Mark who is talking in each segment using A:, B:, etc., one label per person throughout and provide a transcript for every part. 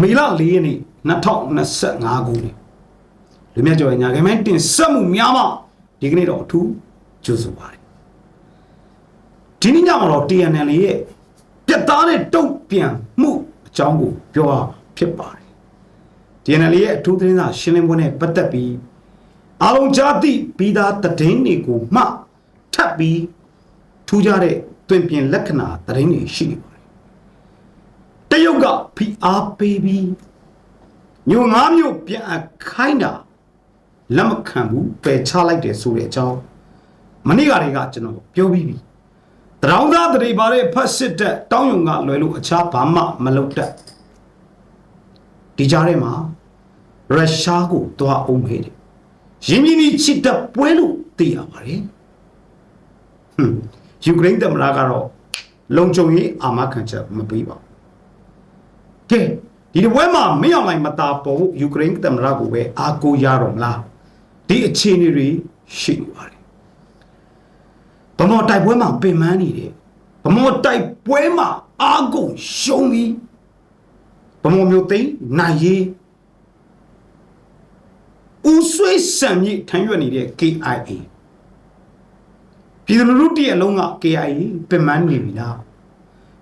A: မေလ၄ရက်နေ့2025ခုနှစ်လူမြတ်ကျော်ရဲ့ညာခိုင်မိုင်းတင်ဆက်မှုများမှဒီကနေ့တော့အထူးကြိုဆိုပါတယ်ဒီနေ့ညမှာတော့ TNL ရဲ့ပြတ်သားတဲ့တုံ့ပြန်မှုအကြောင်းကိုပြောရဖြစ်ပါတယ် TNL ရဲ့အထူးသတင်းစာရှင်းလင်းပွဲနဲ့ပတ်သက်ပြီးအားလုံးကြားသိပြီးသားသတင်းတွေကိုမှထပ်ပြီးထူးခြားတဲ့တွင်ပြင်လက္ခဏာသတင်းတွေရှိနေပါ တယ်တရုတ်ကဖိအားပေးပြီးညိုငါးမျိုးပြန်အပ်ခိုင်းတာလက်မခံဘူးပယ်ချလိုက်တယ်ဆိုတဲ့အကြောင်းမနေ့ကတည်းကကျွန်တော်ပြောပြီးပြီတရောင်းသားတရေပါတဲ့ဖတ်စစ်တဲ့တောင်းယုံကလွယ်လို့အခြားဘာမှမလုပ်တတ်ဒီကြားထဲမှာရုရှားကိုတွားအောင်ခဲ့တယ်ရင်းမြင်းကြီးချစ်တဲ့ပွဲလို့သိရပါတယ်ဟွန်းယူကရိန်းသမ္မတကတော့လုံခြုံရေးအာမခံချက်မပေးပါဘူး ကဲဒီတစ်ပွဲမှာမင်းအောင်လိုက်မတာပေါ်ဖို့ယူကရိန်းသမ္မတကိုပဲအာကိုရတော့မလားဒီအခြေအနေတွေရှိနေပါတယ်ဗမော်တိုက်ပွဲမှာပင်ပန်းနေတယ်ဗမော်တိုက်ပွဲမှာအာကုန်ရှုံးပြီးဗမော်မျိုးသိန်းနိုင်ရေးဦးဆွေးစံမြင့်ထမ်းရွက်နေတဲ့ KIA ပြည်သူလူထုတည်းအလုံးက KIA ပင်ပန်းနေပြီလား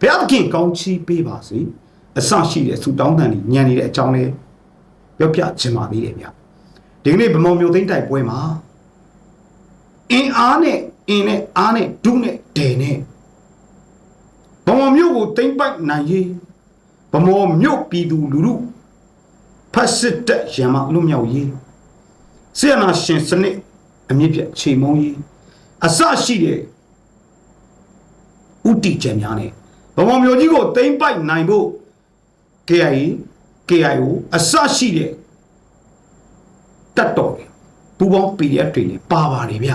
A: ဘုရားသခင်ကောင်းချီးပေးပါစေ အဆရှိတဲ့ဆူတောင်းတန်ကြီးညံနေတဲ့အကြောင်းလေးပြောပြချင်ပါသေးတယ်ဗျဒီကနေ့ဗမော်မျိုးသိန်းတိုက်ပွဲမှာအင်အားနဲ့အင်းနဲ့အားနဲ့ဒုနဲ့ဒဲနဲ့ဗမော်မျိုးကိုသိမ့်ပိုက်နိုင်ရေးဗမော်မျိုးပြည်သူလူထုဖတ်စစ်တဲ့ရံမလွတ်မြောက်ရေးဆီယနာရှင်စနစ်အမြင့်ပြတ်ချိန်မုံရေးအစရှိတဲ့ဥတီချက်များနဲ့ဗမော်မျိုးကြီးကိုသိမ့်ပိုက်နိုင်ဖို့ KIA KIO အစရှိတဲ့တက်တော်တွေပူပေါင်း PDF တွေလည်းပါပါတယ်ဗျ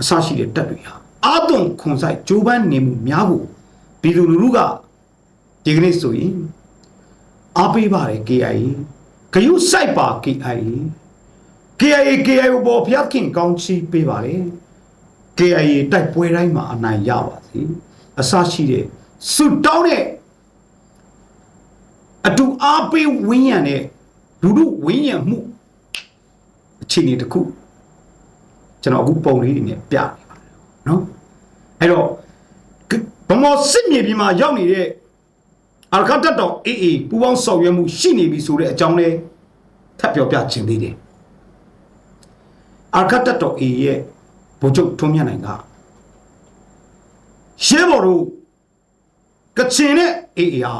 A: အစရှိတဲ့တက်တွေဟာအာသွန်ခွန်ဆိုင်ဂျိုးပန်းနေမှုများကိုပြည်သူလူထုကဒီကနေ့ဆိုရင်အားပေးပါတယ် KIA ဂယုစိုက်ပါ KIA KIA KIO ပေါ်ဖျက်ခင်ကောင်းချီးပေးပါတယ် KIA တိုက်ပွဲတိုင်းမှာအနိုင်ရပါစေအစရှိတဲ့စွတောင်းတဲ့ အတူအားပေးဝင်းရံတဲ့လူလူဝင်းရံမှုအခြေအနေတစ်ခုကျွန်တော်အခုပုံလေးတွေနဲ့ပြနေပါတယ်နော်အဲ့တော့ဗမောစစ်မြေပြင်မှာရောက်နေတဲ့အာရကတတော်အေးအေးပူပေါင်းဆောင်ရွက်မှုရှိနေပြီဆိုတဲ့အကြောင်းလေးထပ်ပြောပြခြင်းသေးတယ်အာရကတတော်အေးရဲ့ဗိုလ်ချုပ်ထွန်းမြတ်နိုင်ကရှင်းဘော်တို့ကချင်နဲ့အေးအေးဟာ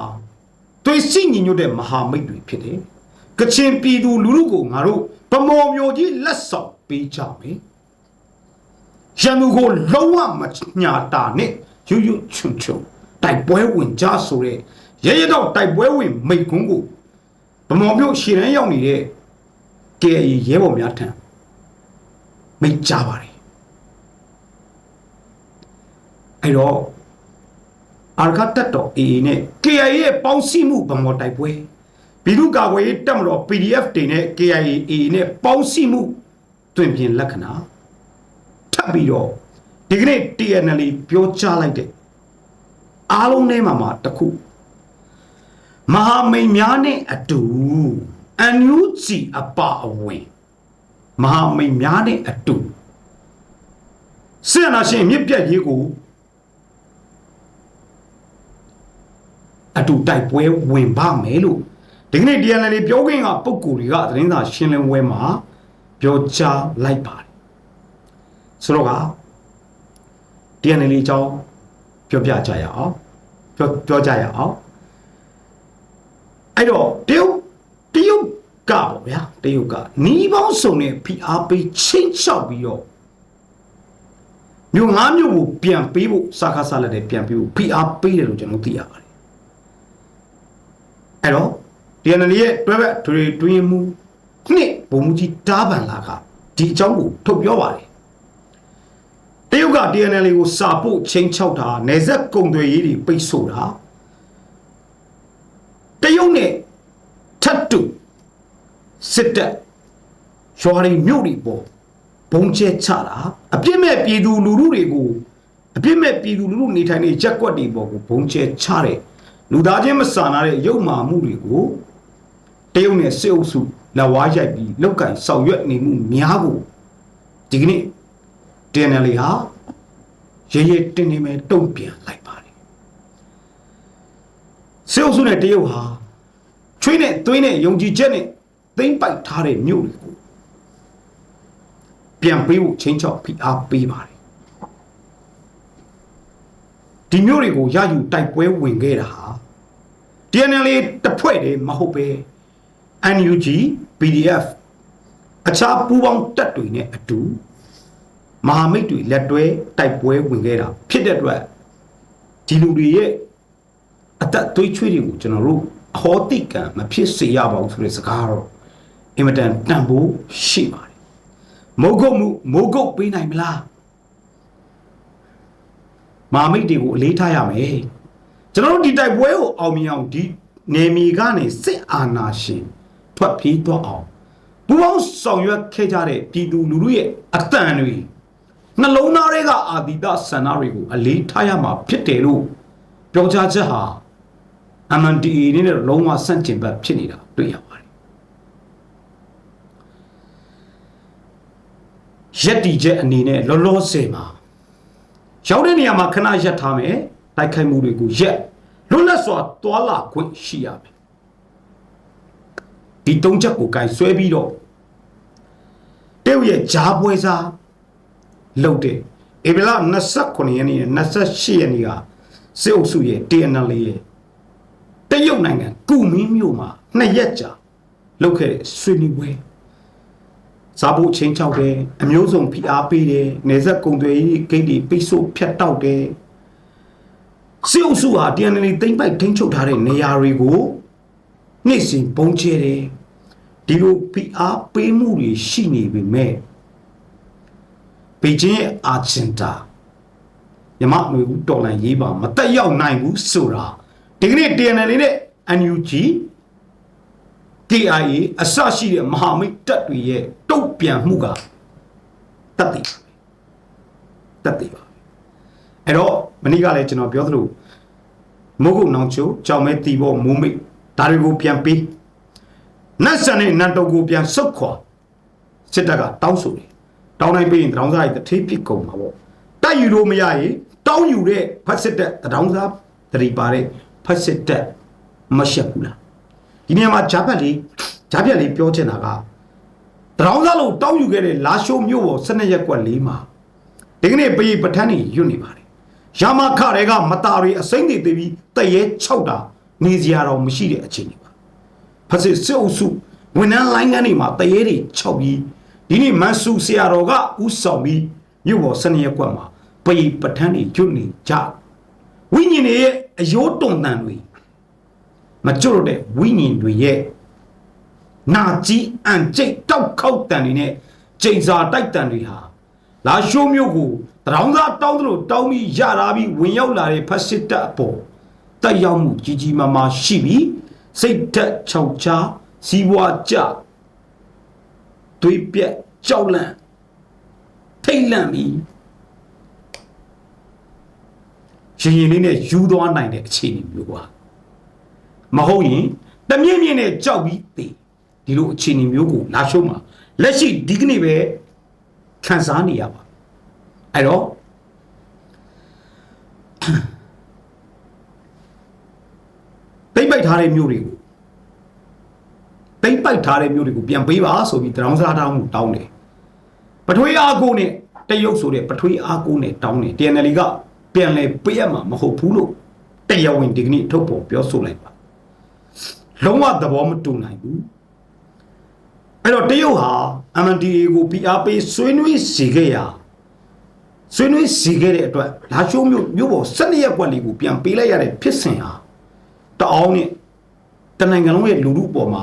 A: တွေ့ရှိညီညွတ်တဲ့မဟာမိတ်တွေဖြစ်တယ်။ကချင်ပြည်သူလူထုကိုငါတို့ဗမော်မျိုးကြီးလက်ဆောင်ပေးကြမယ်။ရန်သူကိုလုံးဝမညာတာနဲ့ရွရွချွန်ချွန်တိုက်ပွဲဝင်ကြဆိုတဲ့ရရတော့တိုက်ပွဲဝင်မိတ်ကွန်းကိုဗမော်မျိုးရှည်ရန်ရောက်နေတဲ့ KAE ရဲဘော်များထံမိတ်ကြပါတယ်။အဲ့တော့ အာရကတက်တော် AA နဲ့ KIA ရဲ့ပေါင်းစည်းမှုဗမော်တိုက်ပွဲပြည်သူ့ကာကွယ်ရေးတပ်မတော် PDF တွေနဲ့ KIA AA နဲ့ပေါင်းစည်းမှုတွင်ပြင်လက္ခဏာထပ်ပြီးတော့ဒီကနေ့ TNL ပြောကြားလိုက်တဲ့အားလုံးထဲမှာမှာတစ်ခုမဟာမိတ်များနဲ့အတူအန်ယူဂျီအပအဝင်မဟာမိတ်များနဲ့အတူစစ်အာဏာရှင်မြစ်ပြတ်ရေးကို အတူတိုက်ပွဲဝင်ပါမယ်လို့ဒီကနေ့ DNL ပြောခွင့်ကပုံကူတွေကသတင်းစာရှင်းလင်းပွဲမှာပြောကြားလိုက်ပါတယ်ဆိုတော့က DNL အကြောင်းပြောပြကြရအောင်ပြောပြောကြရအောင်အဲ့တော့တရုတ်တရုတ်ကပေါ့ဗျာတရုတ်ကနီးပေါင်းစုံနဲ့ဖိအားပေးချင်းချောက်ပြီးတော့မြို့ငါးမြို့ကိုပြန်ပေးဖို့စာခါစာလက်နဲ့ပြန်ပေးဖို့ဖိအားပေးတယ်လို့ကျွန်တော်သိရပါတယ် အဲ့တော့ DNL ရဲ့တွဲဘက်တွေတွင်းမှုနှစ်ဘုံမူကြီးတားပန်လာကဒီအကြောင်းကိုထုတ်ပြောပါတယ်တရုတ်က DNL ကိုစာပို့ချင်းချောက်တာနေဆက်ကုံတွေရေးတွေပိတ်ဆို့တာတရုတ်နဲ့ထပ်တူစစ်တပ်ရွာတွေမြို့တွေပေါ်ဘုံကျဲချတာအပြစ်မဲ့ပြည်သူလူထုတွေကိုအပြစ်မဲ့ပြည်သူလူထုနေထိုင်နေရက်ကွက်တွေပေါ်ကိုဘုံကျဲချတဲ့ လူသားချင်းမဆန်နာတဲ့ရုပ်မာမှုတွေကိုတရုတ်နဲ့စစ်အုပ်စုလက်ဝါးရိုက်ပြီးလောက်ကင်ဆောင်ရွက်နေမှုများကိုဒီကနေ့ TNL ဟာရေရေတင်းတင်းပဲတုံ့ပြန်လိုက်ပါတယ်စစ်အုပ်စုနဲ့တရုတ်ဟာချွေးနဲ့သွေးနဲ့ယုံကြည်ချက်နဲ့သိမ့်ပိုက်ထားတဲ့မြို့တွေကိုပြန်ပေးဖို့ချင်းချောက်ဖိအားပေးပါတယ်ဒီမြို့တွေကိုရယူတိုက်ပွဲဝင်ခဲ့တာဟာ TNL တစ်ဖွဲ့တည်းမဟုတ်ပဲ NUG PDF အခြားပူးပေါင်းတပ်တွေနဲ့အတူမဟာမိတ်တွေလက်တွဲတိုက်ပွဲဝင်ခဲ့တာဖြစ်တဲ့အတွက်ဒီလူတွေရဲ့အသက်သွေးချွေးတွေကိုကျွန်တော်တို့အဟောတိကံမဖြစ်စေရပါဘူးဆိုတဲ့စကားတော့အင်မတန်တန်ဖိုးရှိပါတယ်မိုးကုတ်မှုမိုးကုတ်ပေးနိုင်မလားမဟာမိတ်တွေကိုအလေးထားရမယ် ကျွန်တော်တို့ဒီတိုက်ပွဲကိုအောင်မြင်အောင်ဒီနေမီကနေစစ်အာဏာရှင်ထွက်ပြေးသွားအောင်ပူပေါင်းဆောင်ရွက်ခဲ့ကြတဲ့ပြည်သူလူထုရဲ့အတန်တွေနှလုံးသားတွေကအာဒီတဆန္ဒတွေကိုအလေးထားရမှာဖြစ်တယ်လို့ပြောကြားချက်ဟာ MNDAA နဲ့လုံးဝဆန့်ကျင်ဘက်ဖြစ်နေတာတွေ့ရပါတယ်ရက်တီချက်အနေနဲ့လောလောဆယ်မှာရောက်တဲ့နေရာမှာခဏရက်ထားမယ် တိုက်ခိုက်မှုတွေကိုရက်လွတ်လပ်စွာတွာလာခွင့်ရှိရမယ်ဒီတုံးချက်ကိုကင်ဆွဲပြီးတော့တရုတ်ရဲ့ဂျားပွဲစားလှုပ်တဲ့ဧပြီလ29ရက်နေ့နဲ့28ရက်နေ့ကစစ်အုပ်စုရဲ့ TNL ရဲ့တရုတ်နိုင်ငံကုမင်းမြို့မှာနှစ်ရက်ကြာလှုပ်ခဲ့တဲ့ဆွေးနွေးပွဲစားဖို့ချင်းချောက်တယ်အမျိုးစုံဖိအားပေးတယ်နေဆက်ကုံတွေဂိတ်တွေပိတ်ဆို့ဖြတ်တောက်တယ် စစ်အုပ်စုဟာ TNL တိမ့်ပိုက်ထိန်းချုပ်ထားတဲ့နေရာတွေကိုနေ့စဉ်ပုံကျဲတယ်ဒီလိုဖိအားပေးမှုတွေရှိနေပေမဲ့ပေကျင်းရဲ့အာဂျင်တာမြမမျိုးဦးတော်လန်ရေးပါမတက်ရောက်နိုင်ဘူးဆိုတာဒီကနေ့ TNL နဲ့ NUG KIA အစရှိတဲ့မဟာမိတ်တပ်တွေရဲ့တုတ်ပြန်မှုကတတ်သိပါပဲတတ်သိပါပဲ အဲ့တော့မနေ့ကလည်းကျွန်တော်ပြောသလိုမိုးကုတ်နောင်ချိုကြောင်မဲတီဘောမိုးမိတ်ဒါတွေကိုပြန်ပေးနတ်ဆန်နဲ့နတ်တော်ကိုပြန်ဆုတ်ခွာစစ်တပ်ကတောင်းဆိုတယ်တောင်းတိုင်းပေးရင်တရောင်းစားရဲ့တထေးဖြစ်ကုန်မှာပေါ့တိုက်ယူလို့မရရင်တောင်းယူတဲ့ဖတ်စစ်တပ်တရောင်းစားတရီပါတဲ့ဖတ်စစ်တပ်မရှက်ဘူးလားဒီနေရာမှာဂျာဘတ်လေးဂျာပြက်လေးပြောချင်တာကတရောင်းစားလို့တောင်းယူခဲ့တဲ့လာရှိုးမြို့ပေါ်12ရက်ကွက်လေးမှာဒီကနေ့ပရိပဋ္ဌာန်းကြီးရွတ်နေပါတယ် ရာမခတွေကမတာတွေအစိမ့်တွေသေးပြီးတရဲ6တာနေစရာတော့မရှိတဲ့အခြေအနေပါဖက်စစ်စစ်အုပ်စုဝန်ထမ်းလိုင်းကန်းတွေမှာတရဲတွေ6ပြီးဒီနေ့မန်ဆူဆရာတော်ကဥဆောင်ပြီးမြို့ပေါ်12ရက်ကွက်မှာပရိပဋ္ဌာန်းကြီးရွတ်နေကြဝိညာဉ်တွေရဲ့အယိုးတုံတန်တွေမကျွတ်တဲ့ဝိညာဉ်တွေရဲ့နာကြီးအန်ကျိတ်တောက်ခောက်တန်တွေနဲ့ကျိန်စာတိုက်တန်တွေဟာလာရှိုးမျိုးကို တရောင်းသားတောင်းသလိုတောင်းပြီးရတာပြီးဝင်ရောက်လာတဲ့ဖက်စစ်တပ်အပေါ်တက်ရောက်မှုကြီးကြီးမားမားရှိပြီးစိတ်သက်ခြောက်ချားစီးပွားကြတွေးပြက်ကြောက်လန့်ထိတ်လန့်ပြီးရင်ရင်လေးနဲ့ယူသွားနိုင်တဲ့အခြေအနေမျိုးကွာမဟုတ်ရင်တမြင့်မြင့်နဲ့ကြောက်ပြီးသေဒီလိုအခြေအနေမျိုးကိုလာရှုံးမှာလက်ရှိဒီကနေ့ပဲခံစားနေရပါ အဲ့တော့တိမ့်ပိုက်ထားတဲ့မျိုးတွေကိုတိမ့်ပိုက်ထားတဲ့မျိုးတွေကိုပြန်ပေးပါဆိုပြီးတရောင်းစားတောင်းမှုတောင်းတယ်ပထွေးအားကိုနဲ့တရုတ်ဆိုတဲ့ပထွေးအားကိုနဲ့တောင်းတယ် TNL ကပြန်လဲပေးရမှာမဟုတ်ဘူးလို့တရားဝင်ဒီကနေ့ထုတ်ပေါ်ပြောဆိုလိုက်ပါလုံးဝသဘောမတူနိုင်ဘူးအဲ့တော့တရုတ်ဟာ MNDAA ကို PR ပေးဆွေးနွေးစီခဲ့ရ ဆွေးနွေးစီခဲ့တဲ့အတွက်လာချိုးမျိုးမျိုးပေါ်12ရက်ကွက်လေးကိုပြန်ပေးလိုက်ရတဲ့ဖြစ်စဉ်ဟာတအောင်နဲ့တနိုင်ငံလုံးရဲ့လူမှုပေါ်မှာ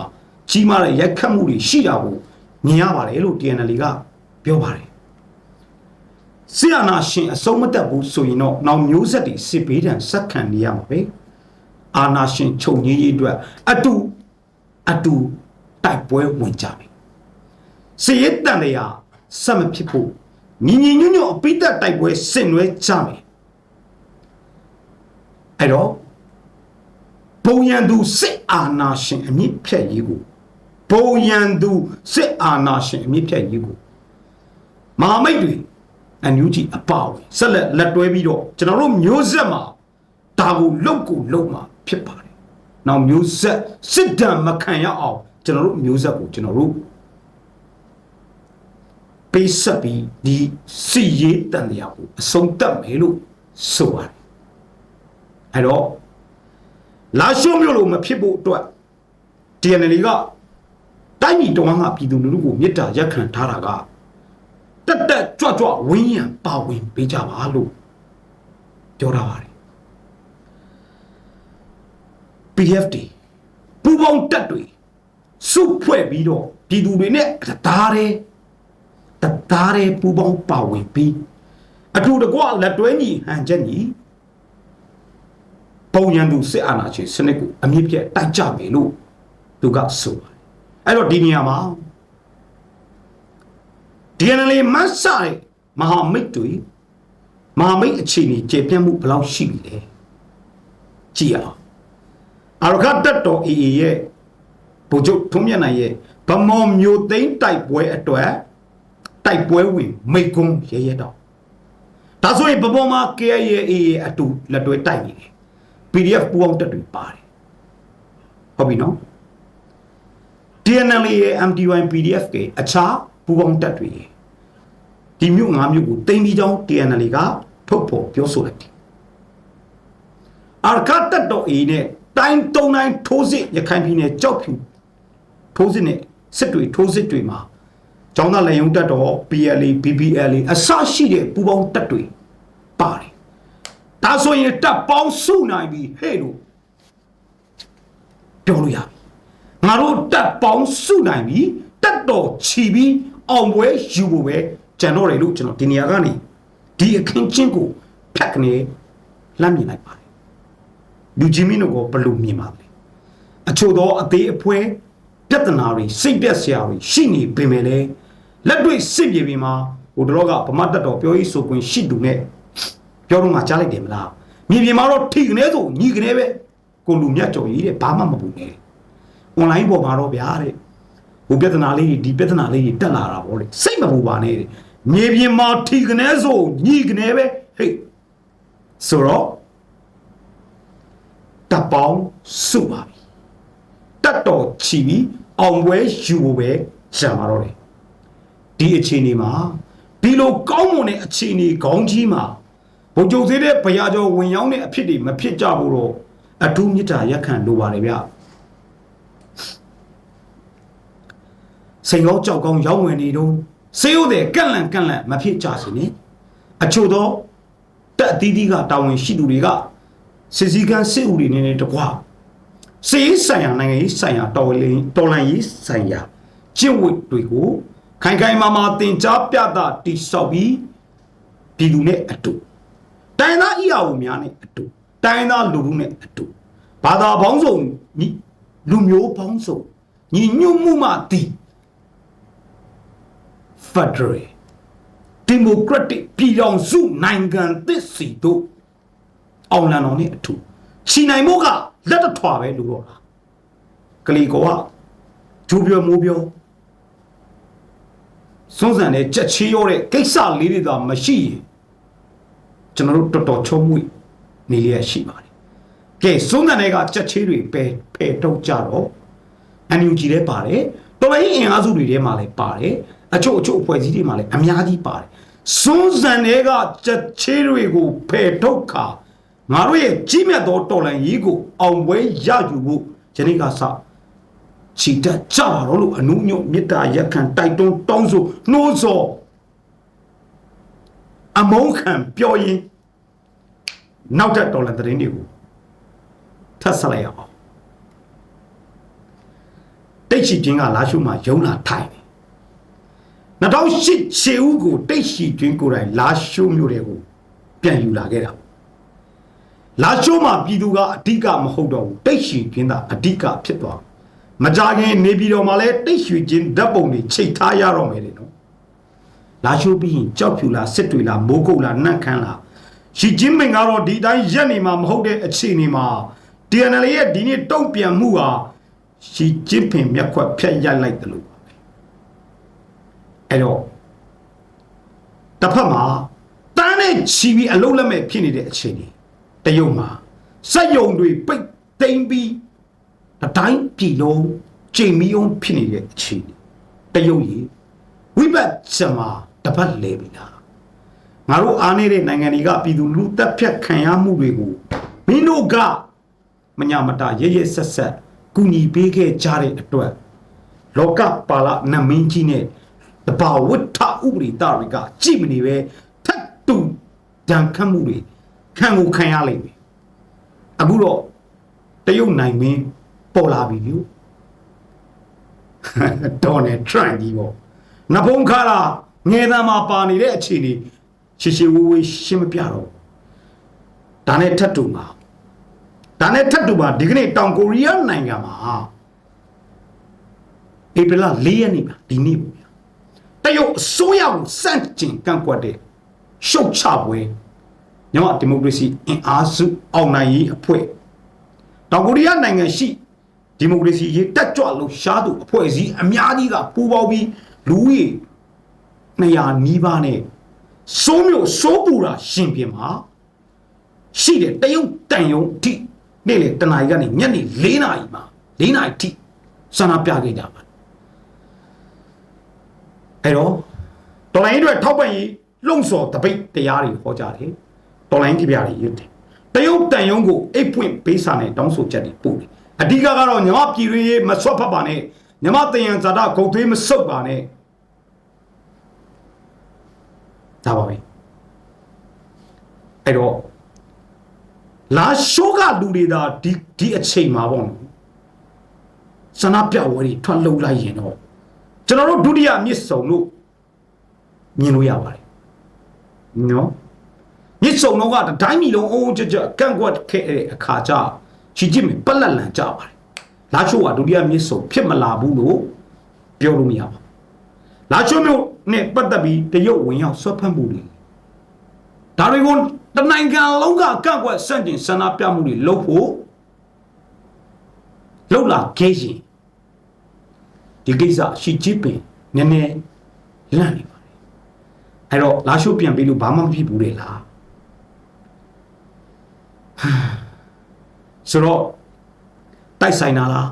A: ကြီးမားတဲ့ရိုက်ခတ်မှုတွေရှိတာကိုမြင်ရပါတယ်လို့ TNL ကပြောပါတယ်ဆီယနာရှင်အစုံမတက်ဘူးဆိုရင်တော့နောက်မျိုးဆက်တွေစစ်ဘေးဒဏ်ဆက်ခံနေရမှာပဲအာနာရှင်ချုပ်ငြိရေးအတွက်အတူအတူတိုက်ပွဲဝင်ကြမယ်စီရတန်လျာဆက်မဖြစ်ဖို့ ညီညီညွတ်ညွတ်အပိသက်တိုက်ပွဲဆင်နွှဲကြမယ်အဲ့တော့ဘုံရန်သူစစ်အာဏာရှင်အမြင့်ဖြတ်ရေးကိုဘုံရန်သူစစ်အာဏာရှင်အမြင့်ဖြတ်ရေးကိုမဟာမိတ်တွေအန်ယူဂျီအပါဝင်ဆက်လက်လက်တွဲပြီးတော့ကျွန်တော်တို့မျိုးဆက်မှာဒါကိုလုတ်ကိုလုတ်မှာဖြစ်ပါတယ်။နောက်မျိုးဆက်စစ်ဒဏ်မခံရအောင်ကျွန်တော်တို့မျိုးဆက်ကိုကျွန်တော်တို့ ပေးဆက်ပြီးဒီစီရေးတန်တရားကိုအဆုံးသတ်မယ်လို့ဆိုပါတယ်။အဲ့တော့လာရှုံးမျိုးလို့မဖြစ်ဖို့အတွက် TNL ကတိုင်းပြည်တော်ကပြည်သူလူထုကိုမေတ္တာရက်ခံထားတာကတက်တက်ကြွကြွဝင်းရံပါဝင်ပေးကြပါလို့ပြောထားပါတယ် PDF တွေပူပေါင်းတက်တွေစုဖွဲ့ပြီးတော့ပြည်သူတွေနဲ့တရားတယ် တရားတယ်ပူပေါင်းပါဝင်ပြီးအထူးတကွလက်တွဲညီဟန်ချက်ညီပုံရန်သူစစ်အာဏာရှင်စနစ်ကိုအမြင့်ပြတ်တိုက်ကြမယ်လို့သူကဆိုပါတယ်အဲ့တော့ဒီနေရာမှာ DNL မတ်ဆာတဲ့မဟာမိတ်တွေမဟာမိတ်အခြေအနေကျေပြတ်မှုဘယ်လောက်ရှိပြီလဲကြည့်အောင်အရခတ်တက်တော် AA ရဲ့ဗိုလ်ချုပ်ထုံးမြတ်နိုင်ရဲ့ဗမော်မျိုးသိန်းတိုက်ပွဲအတွက် တိုက်ပွဲဝင်မိတ်ကုန်းရဲရဲတော့ဒါဆိုရင်ဗမော်မှာ KIA AA အတူလက်တွဲတိုက်နေတယ် PDF ပူအောင်တက်တွေပါတယ်ဟုတ်ပြီနော် TNL ရဲ့ MDY PDF ကအခြားပူပေါင်းတက်တွေဒီမြို့ငါးမြို့ကိုတင်ပြီးကြောင်း TNL ကထုတ်ဖော်ပြောဆိုလိုက်တယ်အာကတ်တက်တော် A နဲ့တိုင်းတုံတိုင်းထိုးစစ်ရခိုင်ပြည်နယ်ကြောက်ဖြူထိုးစစ်နဲ့စစ်တွေထိုးစစ်တွေမှာ ကျောင်းသားလေယုံတက်တော် PLA BBLA အစရှိတဲ့ပူပေါင်းတက်တွေပါတယ်ဒါဆိုရင်တက်ပေါင်းစုနိုင်ပြီဟဲ့လို့ပြောလို့ရပြီငါတို့တက်ပေါင်းစုနိုင်ပြီတက်တော်ချီပြီးအောင်ပွဲယူဖို့ပဲကြံတော့တယ်လို့ကျွန်တော်ဒီနေရာကနေဒီအခင်းချင်းကိုဖက်ကနေလမ်းမြင်လိုက်ပါတယ်လူကြီးမင်းတို့ကဘယ်လိုမြင်ပါလဲအချို့သောအသေးအဖွဲပြဿနာတွေစိတ်ပြက်စရာတွေရှိနေပေမဲ့လည်း လက်တွေ့စစ်ပြေပြီးမှာဟိုတော့ကဗမာတက်တော်ပြောရေးဆိုခွင့်ရှိသူနဲ့ပြောတော့မှကြားလိုက်တယ်မလားမြေပြင်မှာတော့ထိကနေဆိုညီကနေပဲကိုလူမြတ်ကြော်ကြီးတဲ့ဘာမှမပူနဲ့ online ပေါ်မှာတော့ဗျာတဲ့ဟိုပြဿနာလေးတွေဒီပြဿနာလေးတွေတက်လာတာဗောလေစိတ်မပူပါနဲ့တဲ့မြေပြင်မှာထိကနေဆိုညီကနေပဲဟေးဆိုတော့တပ်ပေါင်းစုပါပြီတက်တော်ချီပြီးအောင်ပွဲယူဖို့ပဲရှာမှာတော့တယ် ဒီအခြေအနေမှာဒီလိုကောင်းမွန်တဲ့အခြေအနေခေါင်းကြီးမှာဘုံကြုံသေးတဲ့ဘရာကျော်ဝင်ရောက်တဲ့အဖြစ်တွေမဖြစ်ကြဘူးတော့အထူးမြတ်တာရက်ခံလိုပါတယ်ဗျစိန်ကောင်းကြောက်ကောင်းရောက်ဝင်နေတော့စေးဟုတ်တဲ့ကန့်လန့်ကန့်လန့်မဖြစ်ကြစေနဲ့အချို့သောတက်အသီးသီးကတာဝန်ရှိသူတွေကစစ်စည်းကမ်းစစ်ဥတွေနေနေတကွာစေးဆိုင်ရာနိုင်ငံရေးဆိုင်ရာတော်လင်းတော်လန်ရေးဆိုင်ရာကျင့်ဝတ်တွေကို ခိုင်ခိုင်မာမာတင် जा ပြတာတိဆောက်ပြီးပြည်သူနဲ့အတူတိုင်းသားအီယာဝများနဲ့အတူတိုင်းသားလူမှုနဲ့အတူဘာသာပေါင်းစုံညီလူမျိုးပေါင်းစုံညီညွတ်မှုမှတည် Federal Democratic ပြည်တော်စုနိုင်ငံသစ်စီတို့အောင်လန်တော်နဲ့အထူးချီနိုင်မို့ကလက်တထွာပဲလို့တော့လားကလီကောကဂျိုးပြောမိုးပြော စွန်းစံနဲ့ကြက်ချေးရောတဲ့ကိစ္စလေးတွေသာမရှိရင်ကျွန်တော်တို့တော်တော်ချုံမွေနေလျက်ရှိပါတယ်ကဲစွန်းစံတွေကကြက်ချေးတွေပဲဖယ်ထုတ်ကြတော့ NUG လည်းပါတယ်တော်လိုင်းအင်အားစုတွေထဲမှာလည်းပါတယ်အချို့အချို့အဖွဲ့အစည်းတွေမှာလည်းအများကြီးပါတယ်စွန်းစံတွေကချက်ချေးတွေကိုဖယ်ထုတ်ခါငါတို့ရဲ့ကြီးမြတ်သောတော်လိုင်းရေးကိုအောင်ပွဲရယူဖို့ယနေ့ကစ ချီတက်ကြပါတော့လို့အနုညွတ်မေတ္တာရက်ခံတိုက်တွန်းတောင်းဆိုနှိုးဆော်အမုန်းခံပြောရင်နောက်တဲ့တော်လိုင်းသတင်းတွေကိုထပ်ဆက်လိုက်ရအောင်တိတ်ချီချင်းကလာရှုမှာယုံလာထိုင်တယ်2008ခြေဦးကိုတိတ်ချီချင်းကိုယ်တိုင်လာရှုမျိုးတွေကိုပြန်ယူလာခဲ့တာလာရှုမှာပြည်သူကအဓိကမဟုတ်တော့ဘူးတိတ်ချီချင်းသာအဓိကဖြစ်သွား မကြခင်နေပြည်တော်မှာလဲတိတ်ချီချင်းဓာတ်ပုံတွေချိတ်ထားရတော့မယ်လေနော်လာရှုပြီးရင်ကြောက်ဖြူလားစစ်တွေလားမိုးကုတ်လားနန့်ခမ်းလားရှိချင်းမင်ကတော့ဒီတိုင်းရက်နေမှာမဟုတ်တဲ့အခြေအနေမှာ TNL ရဲ့ဒီနေ့တုံ့ပြန်မှုဟာရှီကျင်းပင်မျက်ခွက်ဖျက်ရိုက်လိုက်တယ်လို့ပါပဲအဲ့တော့တစ်ဖက်မှာတန်းနဲ့ချီပြီးအလုံးလက်မဲ့ဖြစ်နေတဲ့အခြေအနေတရုတ်မှာစက်ယုံတွေပိတ်သိမ်းပြီး အတိုင်းပြည်လုံးချိန်မီအောင်ဖြစ်နေတဲ့အခြေအနေတရုတ်ကြီးဝိဘတ်စမှာတပတ်လဲပြီလားငါတို့အားနေတဲ့နိုင်ငံတွေကပြည်သူလူတက်ဖြတ်ခံရမှုတွေကိုမင်းတို့ကမညာမတရရဆက်ဆက်ကူညီပေးခဲ့ကြတဲ့အတွက်လောကပါလနမင်းကြီးနဲ့တဘာဝဋ္ဌဥပရိသတွေကကြည်မနေပဲထတ်တူဒဏ်ခတ်မှုတွေခံကိုခံရလိမ့်မယ်အခုတော့တရုတ်နိုင်မင်း ပေါ်လာပြီလို့ဒေါ်နယ်ထရန့်ကြီးပေါ့နဖုံးခါလာငယ်သားမှာပါနေတဲ့အခြေအနေရှေရှေဝေးဝေးရှင်းမပြတော့ဘူးဒါနဲ့ထပ်တူမှာဒါနဲ့ထပ်တူမှာဒီကနေ့တောင်ကိုရီးယားနိုင်ငံမှာဧပြီလ၄ရက်နေ့မှာဒီနေ့ပေါ့ဗျာတရုတ်အစိုးရကိုစန့်ကျင်ကန့်ကွက်တဲ့ရှုတ်ချပွဲမြန်မာဒီမိုကရေစီအင်အားစုအောင်နိုင်ရေးအဖွဲ့တောင်ကိုရီးယားနိုင်ငံရှိ ဒီမိုကရေစီရေးတက်ကြွလို့ရှားသူအဖွဲ့အစည်းအများကြီးကပူးပေါင်းပြီးလူဦးရေ200နီးပါးနဲ့စိုးမျိုးစိုးပူတာရှင်ပြင်မှာရှိတယ်တရုတ်တန်ယုံအထိနေ့လေတနာရီကနေညနေ4နာရီမှာ4နာရီအထိဆန္ဒပြခဲ့ကြပါအဲ့တော့တော်လိုင်းတွေထောက်ပံ့ရေးလုံဆော်တပိတ်တရားတွေဟောကြတယ်တော်လိုင်းကြပြတွေရွတ်တယ်တရုတ်တန်ယုံကိုအိတ်ပွင့်ပေးစာနဲ့တောင်းဆိုချက်တွေပို့တယ် အဓိကကတော့ညီမပြည်ရင်းရေးမဆွတ်ဖက်ပါနဲ့ညီမတယံဇာတာဂုတ်သွေးမဆုပ်ပါနဲ့ဒါပါပဲအဲ့တော့လာရှိုးကလူတွေဒါဒီဒီအချိန်မှာပေါ့နော်စနာပြဝဲတွေထွက်လုံလိုက်ရင်တော့ကျွန်တော်တို့ဒုတိယမြစ်စုံလို့မြင်လို့ရပါတယ်နော်မြစ်စုံတော့ကတတိုင်းပြည်လုံးအုံးကြကြကန့်ကွက်ခဲ့တဲ့အခါကျ ချီကြည့်မယ်ပက်လက်လန်ကြပါတယ်လာချိုးကဒုတိယမြစ်စုံဖြစ်မလာဘူးလို့ပြောလို့မရပါဘူးလာချိုးမျိုးနဲ့ပတ်သက်ပြီးတရုတ်ဝင်ရောက်ဆွတ်ဖက်မှုတွေဒါတွေကိုတနိုင်ငံလုံးကကန့်ကွက်ဆန့်ကျင်ဆန္ဒပြမှုတွေလုပ်ဖို့လုပ်လာခဲ့ရင်ဒီကိစ္စရှီချစ်ပင်နည်းနည်းလန့်နေပါတယ်အဲ့တော့လာရှိုးပြန်ပြီးလို့ဘာမှမဖြစ်ဘူးလေလား ဆိုတော့တိုက်ဆိုင်တာလား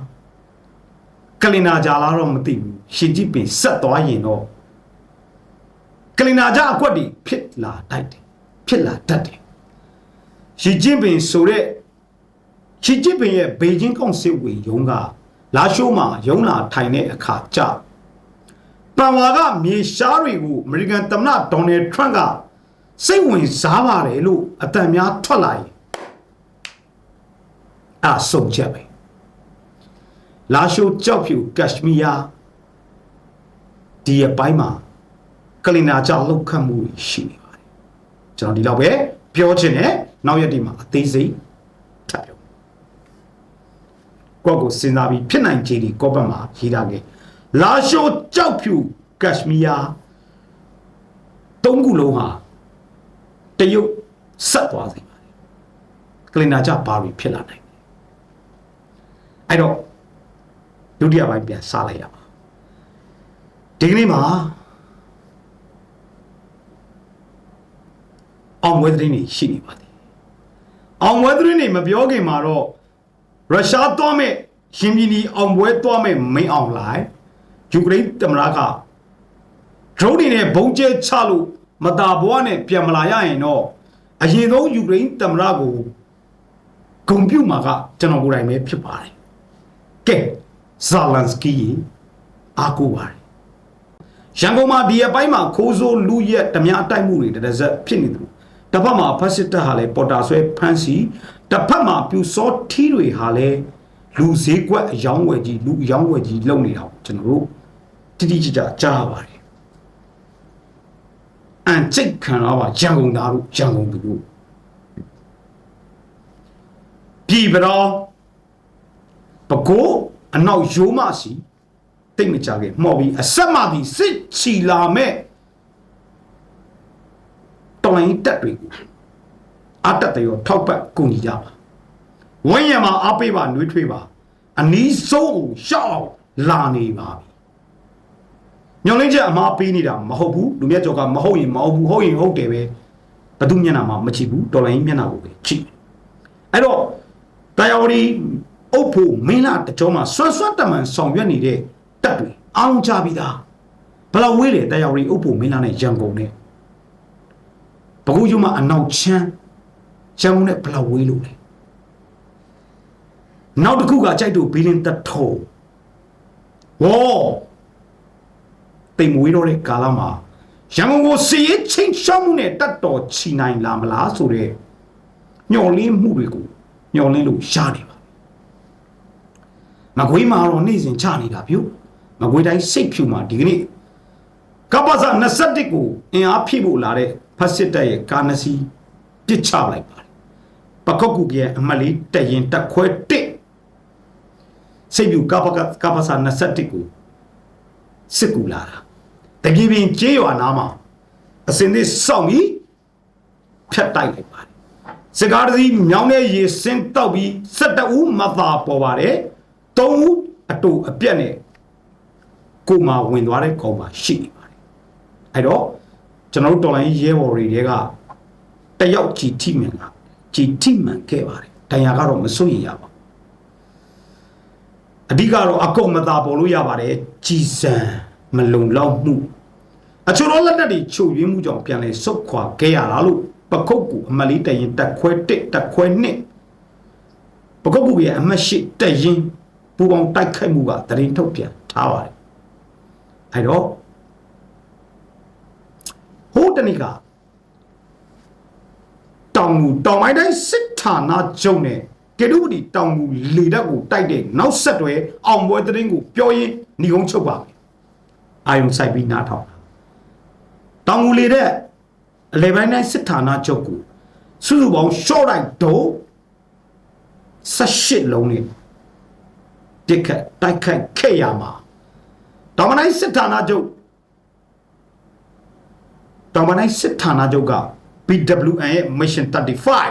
A: ကလင်နာကြလားတော့မသိဘူးရှီချစ်ပင်ဆက်သွားရင်တော့ကလင်နာကြအကွက်တွေဖြစ်လာတိုက်တယ်ဖြစ်လာတတ်တယ်ရှီကျင်းပင်ဆိုတဲ့ရှီကျင်းပင်ရဲ့ဘေကျင်းကောင်စစ်ဝေရုံးကလာရှိုးမှာရုံးလာထိုင်တဲ့အခါကျပန်ဝါကမြေရှားတွေကိုအမေရိကန်သမ္မတဒေါ်နယ်ထရန့်ကစိတ်ဝင်စားပါတယ်လို့အတန်များထွက်လာရင် အဆုံချက်ပဲလာရှိုးကြောက်ဖြူကက်ရှမီးယားဒီအပိုင်းမှာကလင်နာကြောက်လောက်ခတ်မှုရှိနေပါတယ်ကျွန်တော်ဒီလောက်ပဲပြောချင်တယ်နောက်ရက်ဒီမှာအသေးစိတ်ထပ်ပြောကိုယ့်ကိုစဉ်းစားပြီးဖြစ်နိုင်ခြေဒီကော့ဘတ်မှာရေးထားခဲ့လာရှိုးကြောက်ဖြူကက်ရှမီးယားသုံးခုလုံးဟာတရုတ်ဆက်သွားစေပါတယ်ကလင်နာကြဘာတွေဖြစ်လာနိုင်လဲ အဲ့တော့ဒုတိယပိုင်းပြန်စလိုက်ရပါဒီကနေ့မှာအောင်ဝဲသတင်းတွေရှိနေပါသေးအောင်ဝဲသတင်းတွေမပြောခင်မှာတော့ရုရှားသွားမဲ့ရှင်ပြည်နီအောင်ပွဲသွားမဲ့မင်းအောင်လိုက်ယူကရိန်းသမ္မတကဒရုန်းတွေနဲ့ဘုံကျဲချလို့မတာဘွားနဲ့ပြန်မလာရရင်တော့အရင်ဆုံးယူကရိန်းသမ္မတကိုဂုံပြုတ်မှာကကျွန်တော်ကိုယ်တိုင်ပဲဖြစ်ပါတယ် ကဲဇာလန်စကီအားကိုးပါတယ်ရန်ကုန်မှာဒီအပိုင်းမှာခိုးဆိုးလူရက်ဓမြအတိုက်မှုတွေတရဇက်ဖြစ်နေတယ်တစ်ဖက်မှာဖက်စစ်တပ်ဟာလည်းပေါ်တာဆွဲဖမ်းစီတစ်ဖက်မှာပြူစောထီးတွေဟာလည်းလူဈေးကွက်အယောင်းဝယ်ကြီးလူအယောင်းဝယ်ကြီးလုပ်နေတာကိုကျွန်တော်တို့တိတိကျကျကြားပါတယ်အန်ချိတ်ခံတော့ပါရန်ကုန်သားတို့ရန်ကုန်သူတို့ပြည်ပတော် ပကိုးအနောက်ရိုးမစီတိတ်မကြခဲ့မှော်ပြီးအဆက်မသည်စစ်ချီလာမဲ့တော်လိုင်းတက်တွေကိုအတက်တရောထောက်ပတ်ကူညီကြပါဝိညာဉ်မှာအားပေးပါနှွေးထွေးပါအနီးဆုံးကိုရှောက်အောင်လာနေပါပြီညောင်လင်းချက်အမှားပေးနေတာမဟုတ်ဘူးလူမြတ်ကျော်ကမဟုတ်ရင်မဟုတ်ဘူးဟုတ်ရင်ဟုတ်တယ်ပဲဘသူမျက်နှာမှာမချစ်ဘူးတော်လိုင်းမျက်နှာကိုပဲချစ်အဲ့တော့တရားဝတီ အုပ်ဖို့မင်းလာတကြောမှာဆွတ်ဆွတ်တမန်ဆောင်ရွက်နေတဲ့တက်တွေအားလုံးချပြီးသားဘယ်လောက်ဝေးလေတရားဝတီအုပ်ဖို့မင်းလာနဲ့ရန်ကုန်နဲ့ဘကူကျမအနောက်ချမ်းရန်ကုန်နဲ့ဘယ်လောက်ဝေးလို့လဲနောက်တစ်ခုကကြိုက်တူဘီလင်းတထုံဝေါ်တိမ်မွေးတော့တဲ့ကာလမှာရန်ကုန်ကိုစီရေးချင်းရှောင်းမှုနဲ့တတ်တော်ချီနိုင်လာမလားဆိုတဲ့ညှော်လင်းမှုတွေကိုညှော်လင်းလို့ရနေပါ မကွေးမှာတော့နေ့စဉ်ချနေတာပြုမကွေးတိုင်းစိတ်ဖြူမှာဒီကနေ့ကပ္ပစာ21ကိုအင်အားဖြည့်ဖို့လာတဲ့ဖက်စစ်တပ်ရဲ့ကာနစီပစ်ချလိုက်ပါတယ်ပခောက်ကူကရဲ့အမတ်လေးတက်ရင်တက်ခွဲတစ်စိတ်ပြူကပ္ပကကပ္ပစာ21ကိုစစ်ကူလာတာတပြေပင်ကျေးရွာနာမှာအစင်သစ်စောင့်ပြီးဖြတ်တိုက်လိုက်ပါတယ်စကားတည်းမြောင်းတဲ့ရေစင်းတောက်ပြီး12ဦးမသာပေါ်ပါတယ် 3ဦးအတူအပြက်နဲ့ကိုမှဝင်သွားတဲ့ကောင်မှရှိနေပါတယ်အဲ့တော့ကျွန်တော်တို့တော်လိုင်းရဲဘော်တွေတွေကတယောက်ကြည်ထိမှန်ကကြည်ထိမှန်ခဲ့ပါတယ်တရားကတော့မစိုးရင်ရပါဘူးအဓိကတော့အကုန်မသာပေါ်လို့ရပါတယ်ကြည်စံမလုံလောက်မှုအချို့သောလက်နက်တွေချုပ်ရင်းမှုကြောင့်ပြန်လဲဆုတ်ခွာခဲ့ရတာလို့ပကုတ်ကူအမတ်လေးတရင်တက်ခွဲတစ်တက်ခွဲနှစ်ပကုတ်ကူရဲ့အမတ်ရှိတက်ရင် ပူပေါင်းတိုက်ခိုက်မှုကတရင်ထုတ်ပြန်ထားပါတယ်အဲ့တော့ဟိုတနေ့ကတောင်မူတောင်ပိုင်းတိုင်းစစ်ဌာနချုပ်နဲ့ကေတုပတိတောင်မူလေတပ်ကိုတိုက်တဲ့နောက်ဆက်တွဲအောင်ပွဲတရင်ကိုပြောရင်းညီကုန်းချုပ်ပါမယ်အာယုံဆိုင်ပြီးနားထောင်တောင်မူလေတဲ့အလေပိုင်းတိုင်းစစ်ဌာနချုပ်ကိုစုစုပေါင်းရှော့လိုက်တော့18လုံးနဲ့ တိခတ်တိုက်ခတ်ခဲ့ရမှာတောင်မတိုင်းစစ်ဌာနချုပ်တောင်မတိုင်းစစ်ဌာနချုပ်က BWN ရဲ့ Mission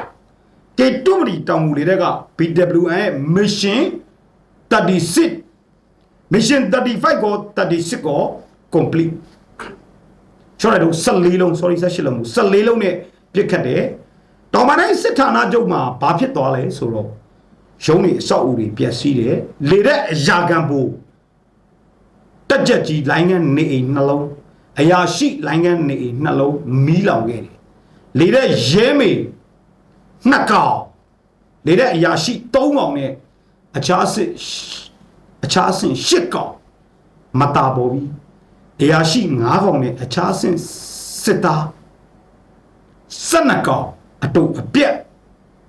A: 35တေတုမရီတောင်မူလေတဲ့က BWN ရဲ့ Mission 36 Mission 35ကို36ကို complete ချောရတော့14လုံး sorry 18လုံး14လုံးနဲ့ပြစ်ခတ်တယ်တောင်မတိုင်းစစ်ဌာနချုပ်မှာဘာဖြစ်သွားလဲဆိုတော့ ရုံးတွေအဆောက်အဦတွေပျက်စီးတယ်လေတဲ့အရာခံဘူတက်ကြက်ကြီးလိုင်းကနေအိမ်နှလုံးအရာရှိလိုင်းကနေအိမ်နှလုံးမီးလောင်ခဲ့တယ်လေတဲ့ရဲမေနှစ်ကောင်လေတဲ့အရာရှိ၃ကောင်နဲ့အခြားစစ်အခြားဆင့်၈ကောင်မတာပေါ်ပြီးအရာရှိ9ကောင်နဲ့အခြားဆင့်စစ်သား12ကောင်အတုပ်အပြက်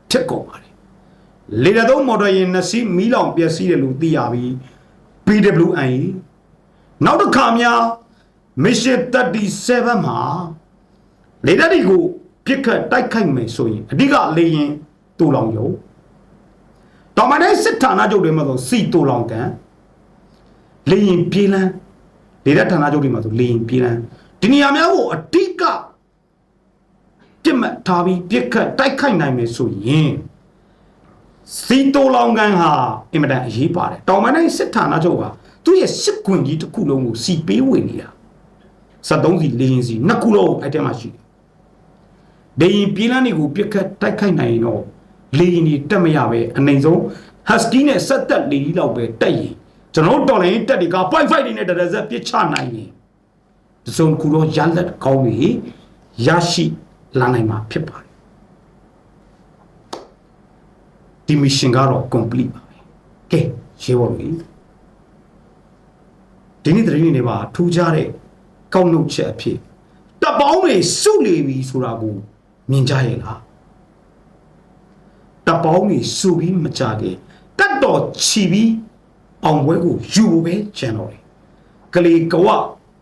A: ဖြစ်ကုန်ပါတယ် လေတသုံးမော်တော်ယာဉ်နှစ်စီးမီးလောင်ပျက်စီးတယ်လို့သိရပြီး BWN နောက်တစ်ခါများ Mission 37မှာလေတပ်ဒီကိုပြစ်ခတ်တိုက်ခိုက်မယ်ဆိုရင်အဓိကလေရင်တူလောင်ယုံတော်မတဲ့စစ်ဌာနချုပ်တွေမှာဆိုစီတူလောင်ကန်လေရင်ပြေးလန်းလေတပ်ဌာနချုပ်တွေမှာဆိုလေရင်ပြေးလန်းဒီနေရာများကိုအဓိကပြစ်မှတ်ထားပြီးပြစ်ခတ်တိုက်ခိုက်နိုင်မယ်ဆိုရင် စီတိုလောင်ကန်ဟာအင်မတန်အရေးပါတယ်တောင်မတိုင်းစစ်ဌာနချုပ်ကသူ့ရဲ့စစ်ကွင်ကြီးတစ်ခုလုံးကိုစီပေးဝင်နေတာ73စီလေရင်စီနှစ်ခုလုံးအဲ့ထဲမှာရှိတယ်လေရင်ပြေးလန်းတွေကိုပြစ်ခတ်တိုက်ခိုက်နိုင်ရင်တော့လေရင်တွေတက်မရပဲအနိုင်ဆုံး husky နဲ့ဆက်သက်လေကြီးလောက်ပဲတက်ရင်ကျွန်တော်တော်လိုင်းတက်တွေက5 5တွေနဲ့တရဇက်ပြစ်ချနိုင်ရင်ဒီစုံခုတော့ရလက်ကောင်းပြီရရှိလာနိုင်မှာဖြစ်ပါတယ် ဒီ mission ကတော့ complete ပါပဲကဲရေဘော်ကြီးဒီနေ့တရင်နေပါထူးခြားတဲ့ကောက်နှုတ်ချက်အဖြစ်တပ်ပေါင်းတွေစုနေပြီဆိုတာကိုမြင်ကြရဲ့လားတပ်ပေါင်းတွေစုပြီးမကြခင်တတ်တော်ချီပြီးအောင်ပွဲကိုယူဖို့ပဲကျန်တော့တယ်ကလေးကဝ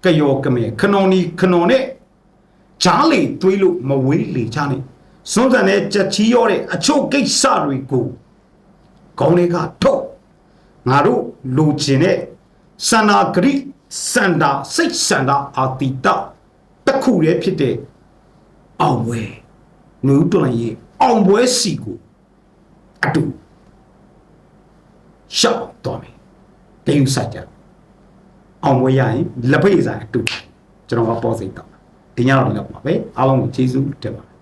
A: ကယောကမေခနော်နီခနော်နဲ့ဂျားလေတွေးလို့မဝေးလေချနဲ့ စွန်းစံတဲ့ချက်ချီရောတဲ့အချုပ်ကိစ္စတွေကိုခေါင်းလေးကထုတ်ငါတို့လိုချင်တဲ့စန္ဒာဂရိစန္ဒာစိတ်စန္ဒာအာတိတတစ်ခုတည်းဖြစ်တဲ့အောင်ပွဲနူးတွန်ရဲ့အောင်ပွဲစီကိုအတူရှောက်သွားမယ်ဂိမ်းဆိုင်ကြအောင်ဝဲရရင်လက်ဖိတ်ဆိုင်အတူကျွန်တော်ကပေါ်စိတ်တော့ဒီညတော့ဒီလောက်ပါပဲအားလုံးကိုကျေးဇူးတင်ပါတယ်